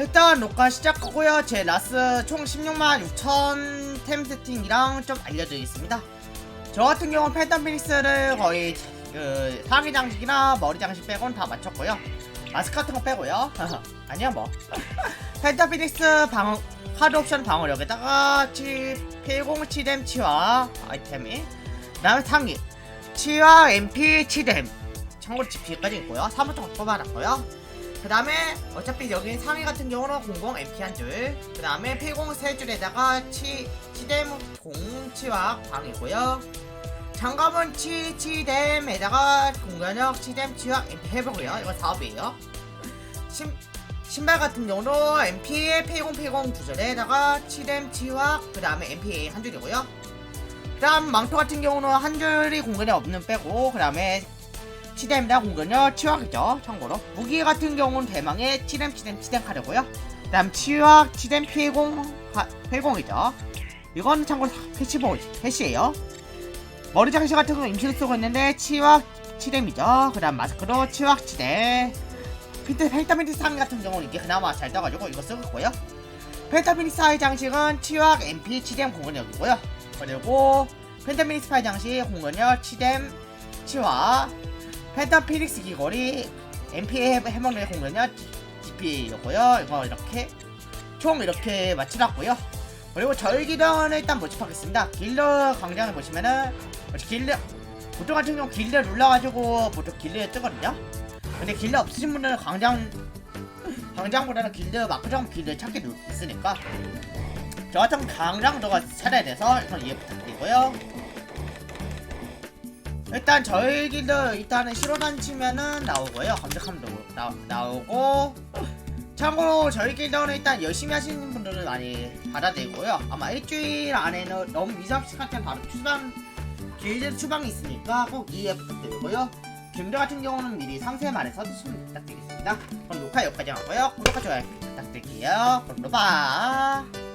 일단 녹화 시작하고요. 제 라스 총 16만 6천 템 세팅이랑 좀 알려드리겠습니다. 저 같은 경우는 팬텀 피닉스를 거의 그 상의 장식이나 머리 장식 빼고는 다 맞췄고요. 마스크 같은 거 빼고요. 아니야 뭐. 팬텀 피닉스 방 하드 옵션 방어력에다가 치 P0 치뎀 치와 아이템이 그 다음에 상의 치와 MP 치뎀 참고로 GP까지 있고요. 3부터 뽑아놨고요. 그 다음에 어차피 여기 상위 같은 경우는 00 MP 한 줄, 그 다음에 P0 세 줄에다가 치 치뎀 공치와 방이고요. 장갑은 치 치뎀에다가 공간역 치뎀 치와 MP 해보고요. 이거 사업이에요. 신 신발 같은 경우도 MP에 P0 P0 두 줄에다가 치뎀 치와 그 다음에 MP 한 줄이고요. 그 다음 망토 같은 경우는 한 줄이 공간이 없는 빼고 그 다음에 치뎀이나 공간력 치확이죠 참고로. 무기 같은 경우는 대망의 치뎀 치뎀 치뎀 하려고요. 그 다음 치확 치뎀 P10 P10이죠. 이건 참고로 패시보 패시예요. 머리 장식 같은 거 임시로 쓰고 있는데 치확 치뎀이죠. 그 다음 마스크도 치확 치뎀 피트 펜타미니 상 같은 경우는 이게 그나마 잘 떠가지고 이거 쓰고 있고요. 펜타미니 사이 장식은 치확 MP 치뎀 공간력이고요. 그리고 펜타미니 스파이 장식 공간력 치뎀 치와 펜타 피닉스 귀걸이 MPA 해먹는 공연이야? GP였고요. 이거 이렇게 총 이렇게 맞춰놨고요. 그리고 절기령은 일단 모집하겠습니다. 길러 광장을 보시면은 길러 보통 같은 경우 길러 눌러가지고 보통 길러에 뜨거든요. 근데 길러 없으신 분들은 광장 광장보다는 길러 마크장 길러 찾기 누- 있으니까 저 같은 광장 저가 찾아야 돼서 일단 이해 부탁드리고요 일단 저희 길도 일단은 실어단 치면은 나오고요. 검색하면 나, 나오고 참고로 저희 길도는 일단 열심히 하시는 분들은 많이 받아들이고요. 아마 일주일 안에는 너무 미삽시 같은 바로 추방 길드 추방이 있으니까 꼭 이해 부탁드리고요. 길드 같은 경우는 미리 상세 말해서 수신 부탁드리겠습니다. 그럼 녹화 여기까지 하고요. 구독과 좋아요 부탁드릴게요. 그럼 봐.